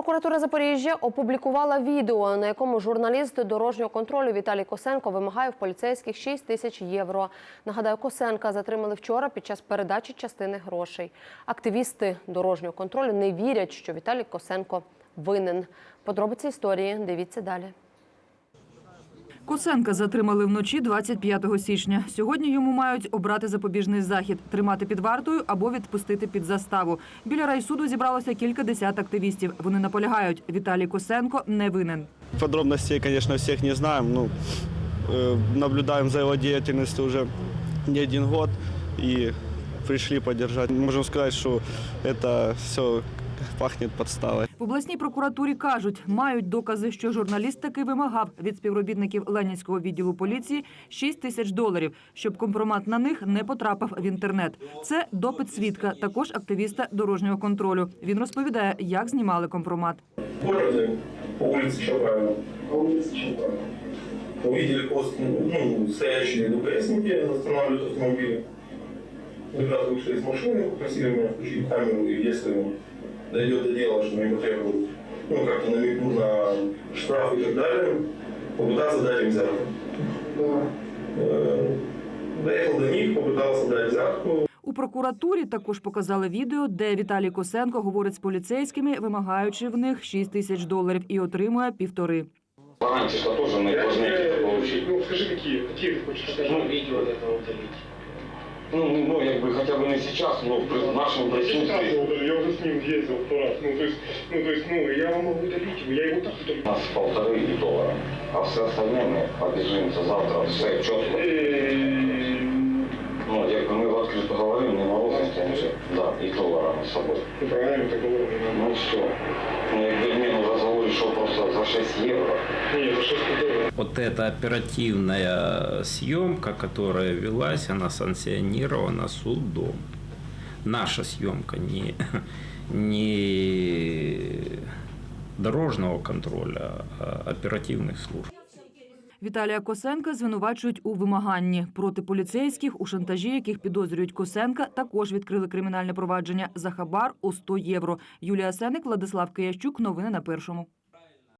Прокуратура Запоріжжя опублікувала відео, на якому журналіст дорожнього контролю Віталій Косенко вимагає в поліцейських 6 тисяч євро. Нагадаю, Косенка затримали вчора під час передачі частини грошей. Активісти дорожнього контролю не вірять, що Віталій Косенко винен. Подробиці історії дивіться далі. Косенка затримали вночі 25 січня. Сьогодні йому мають обрати запобіжний захід, тримати під вартою або відпустити під заставу. Біля райсуду зібралося кілька десят активістів. Вони наполягають, Віталій Косенко не винен. Подробностей, конечно, всех не знаем. Ну, э, наблюдаем за его деятельностью уже не один год и пришли поддержать. Можем сказать, что это все пахнет подставой. В обласній прокуратурі кажуть, мають докази, що журналіст таки вимагав від співробітників Ленінського відділу поліції 6 тисяч доларів, щоб компромат на них не потрапив в інтернет. Це допит свідка, також активіста дорожнього контролю. Він розповідає, як знімали компромат. По улице Чапаева. По улице Чапаева. Увидели пост, ну, стоящие ДПСники, останавливают автомобили. Ребята вышли из машины, попросили меня включить камеру, и если дойдет до дела, что они потребуют, ну, как-то намекнуть на штраф и так далее, попытаться дать им взятку. Э, Доехал до них, попытался дать взятку, У прокуратурі також показали відео, де Віталій Косенко говорить з поліцейськими, вимагаючи в них 6 тисяч доларів и отримує півтори. Гарантии, что тоже мы должны это получить. Ну, скажи, какие, какие ты хочешь Скажи, видео от этого удалить. Ну, ну, ну, як би хоча б не сейчас, но при нашем присутствии. Я уже с ним ездил сто раз. Ну, то есть, ну, то есть, ну, я вам могу удалить его, я его так удалю. У нас полторы и доллара, а все остальное мы побежимся завтра, все четко. Ну, якби ми відкрито говоримо, не морозимся, да, і долларами з собою. Ну, правильно, так говорю, Ну, все. Ну, якби мені ну, розговорить, що просто за 6 євро. Не, за 6 долларов. Вот эта оперативная съемка, которая велась, она санкционирована судом. Наша съемка не, не дорожного контроля, а оперативных служб. Віталія Косенка звинувачують у вимаганні проти поліцейських, у шантажі, яких підозрюють Косенка, також відкрили кримінальне провадження за хабар у 100 євро. Юлія Сеник, Владислав Киящук. Новини на першому.